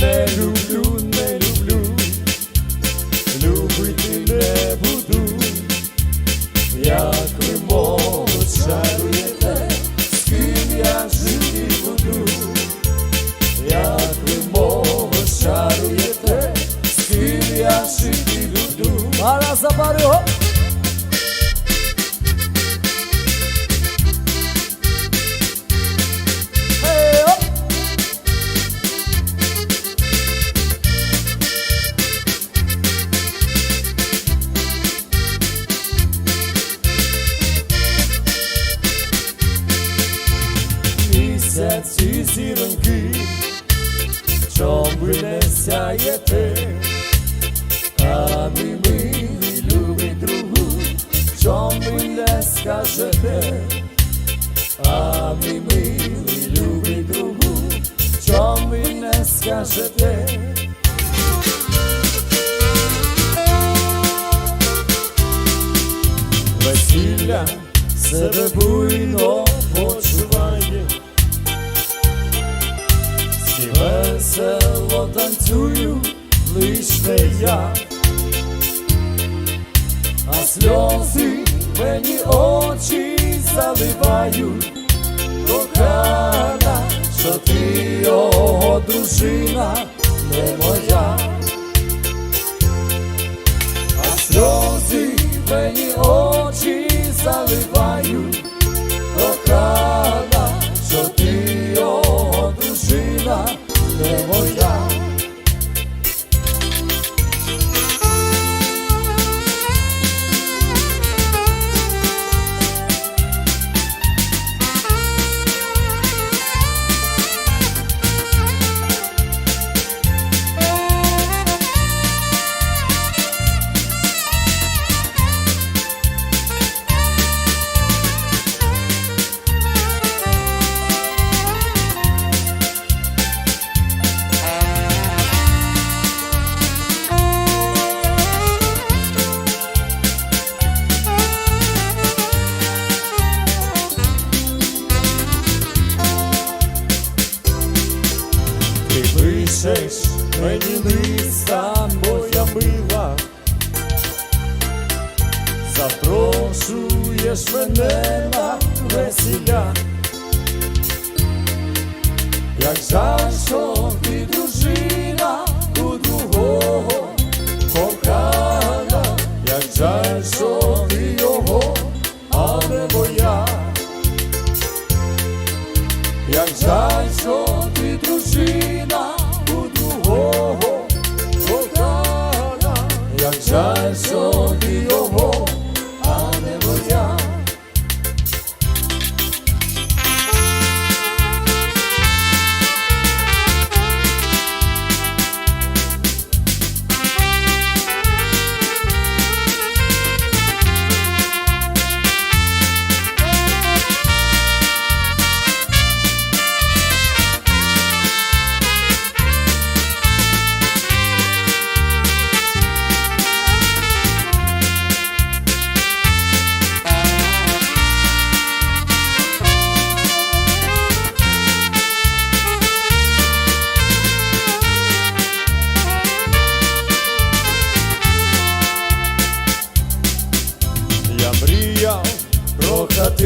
не люблю, не люблю, любити не буду, як ви мовчаєте, з ким я жити буду, як ви мовчаєте, з ким я жити буду, а на забарю. А ми милі другу, чом ви не скажете, а ми милі любі другу, чом ви не скажете. Весілля себе буйно я, а сльози мені очі заливають, кохана, що ти його дружина не моя. А сльози мені очі заливають, кохана, мені листа, моя мила, запрошуєш мене на весілля, як жаль, що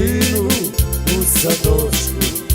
sinu u zadoštvu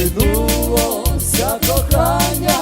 минулося кохання,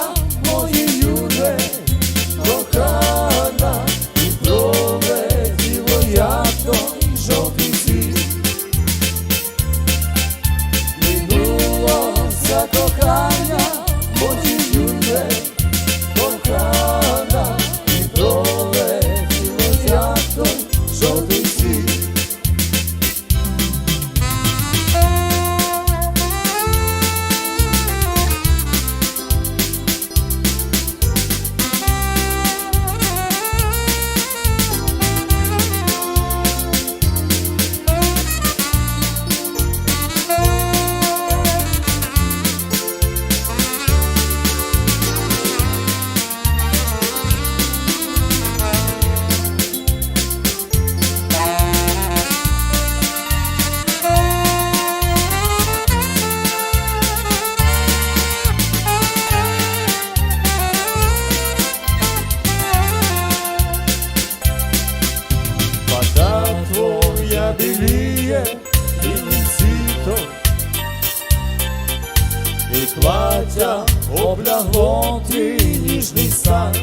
твій ніжний сан.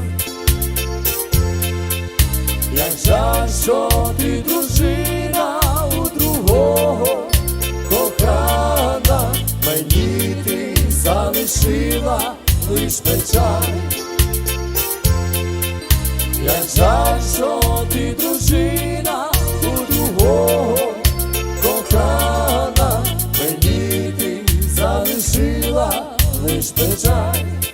Як жаль, що ти дружина у другого кохана, мені ти залишила лиш печаль. Як жаль, що ти дружина у другого кохана, мені ти залишила лиш печаль.